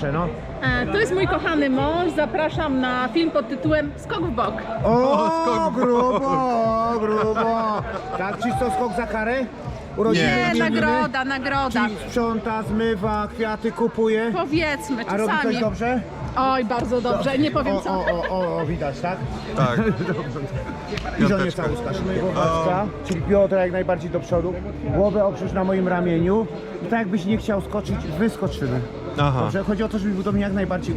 proszę, no. E, To jest mój kochany mąż. Zapraszam na film pod tytułem Skok w bok. O, skok w grubo, grubo. Tak, czysto skok za karę? Urodziny Nie, nagroda, nagroda. Czyli sprząta, zmywa, kwiaty kupuje. Powiedzmy, A robi coś czasami. dobrze? Oj, bardzo dobrze, nie powiem o, co. O, o, o, o, widać, tak? Tak. I żonie Piąteczka. całuska. Głowaczka, czyli biodra jak najbardziej do przodu. Głowę oprzesz na moim ramieniu. I tak jakbyś nie chciał skoczyć, wyskoczymy. Aha. Dobrze? Chodzi o to, żeby był do mnie jak najbardziej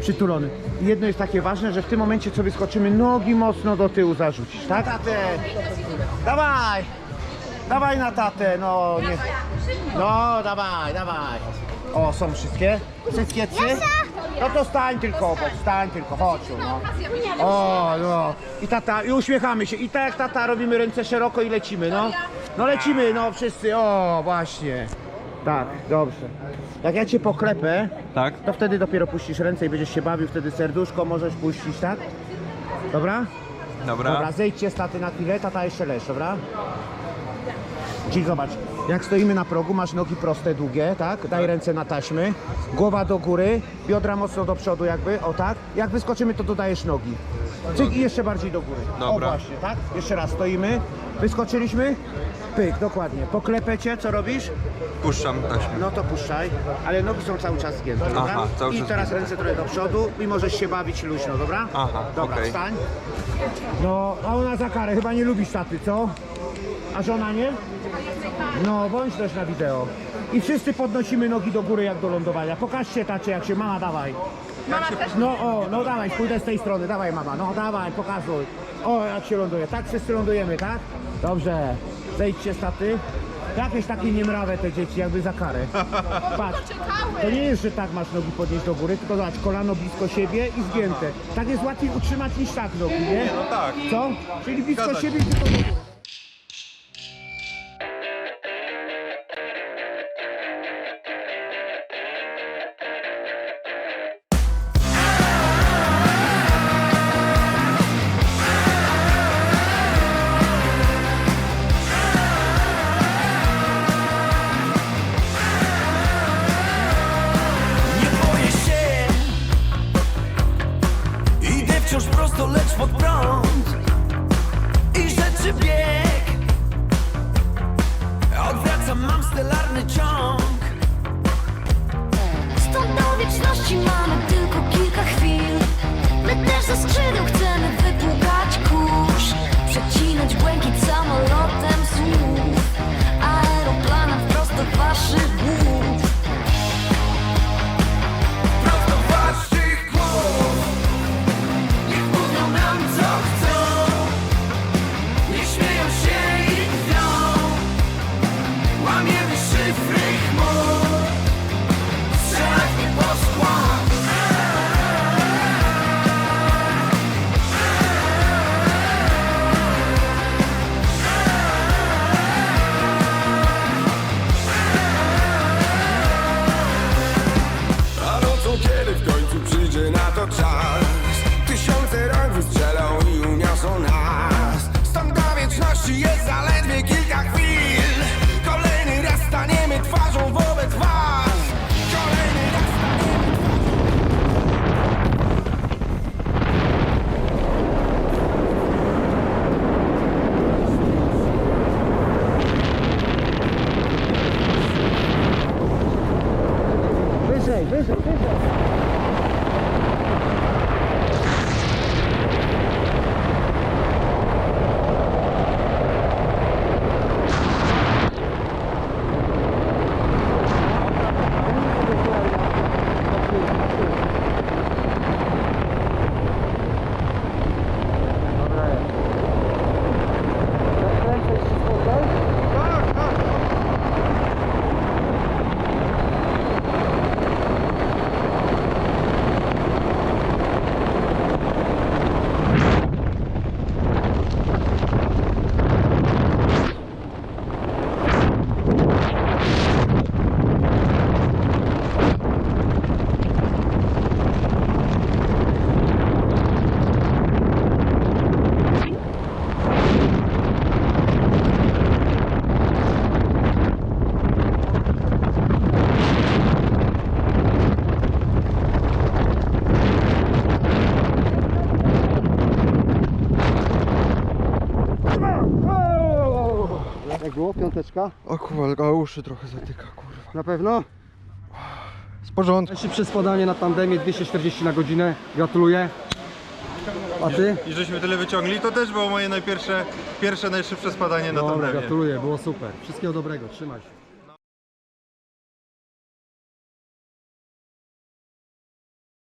przytulony. I jedno jest takie ważne, że w tym momencie, co wyskoczymy, nogi mocno do tyłu zarzucić, tak? Tatę! Dawaj! Dawaj na tatę, no nie. No, dawaj, dawaj. O, są wszystkie? Wszystkie trzy? No to stań tylko obok, stań tylko, chodź no. O, no. I tata, i uśmiechamy się. I tak jak tata robimy ręce szeroko i lecimy, no. No lecimy, no wszyscy, o, właśnie. Tak, dobrze. Jak ja cię poklepę, Tak? to wtedy dopiero puścisz ręce i będziesz się bawił, wtedy serduszko możesz puścić, tak? Dobra? Dobra. Dobra, zejdźcie z taty na chwilę, tata jeszcze leż, dobra? Czyli zobacz, jak stoimy na progu, masz nogi proste, długie, tak? Daj ręce na taśmy, głowa do góry, biodra mocno do przodu jakby, o tak? Jak wyskoczymy, to dodajesz nogi. Cyk i jeszcze bardziej do góry. Dobra. O właśnie, tak? Jeszcze raz stoimy, wyskoczyliśmy, pyk, dokładnie. Poklepę cię, co robisz? Puszczam taśmę. No to puszczaj, ale nogi są cały czas zgięte, dobra? Aha, cały I czas teraz ręce trochę do przodu i możesz się bawić luźno, dobra? Aha, Dobra, okej. wstań. No, a ona za karę, chyba nie lubisz taty, co? A żona nie? No, bądź też na wideo. I wszyscy podnosimy nogi do góry jak do lądowania. Pokażcie tacie jak się, mama dawaj. Mama też No o, no dawaj, pójdę z tej strony, dawaj mama, no dawaj, pokazuj. O, jak się ląduje, tak wszyscy lądujemy, tak? Dobrze, zejdźcie z taty. Jakieś takie niemrawe te dzieci, jakby za karę. Patrz, to nie jest, że tak masz nogi podnieść do góry, tylko zobacz, kolano blisko siebie i zgięte. Tak jest łatwiej utrzymać niż tak nogi, nie? no tak. Co? Czyli blisko Zgadza się. siebie i tylko do góry. Rzeczy bieg. Odwracam, mam stelarny ciąg. Stąd do wieczności mamy tylko kilka chwil. My też ze skrzydeł chcemy było? Piąteczka? O kurwa, a uszy trochę zatyka, kurwa. Na pewno? Z porządku. Najszybsze spadanie na tandemie 240 na godzinę. Gratuluję. A ty? I żeśmy tyle wyciągli, to też było moje najpierwsze, pierwsze najszybsze spadanie na tandemie. gratuluję, było super. Wszystkiego dobrego, trzymaj się.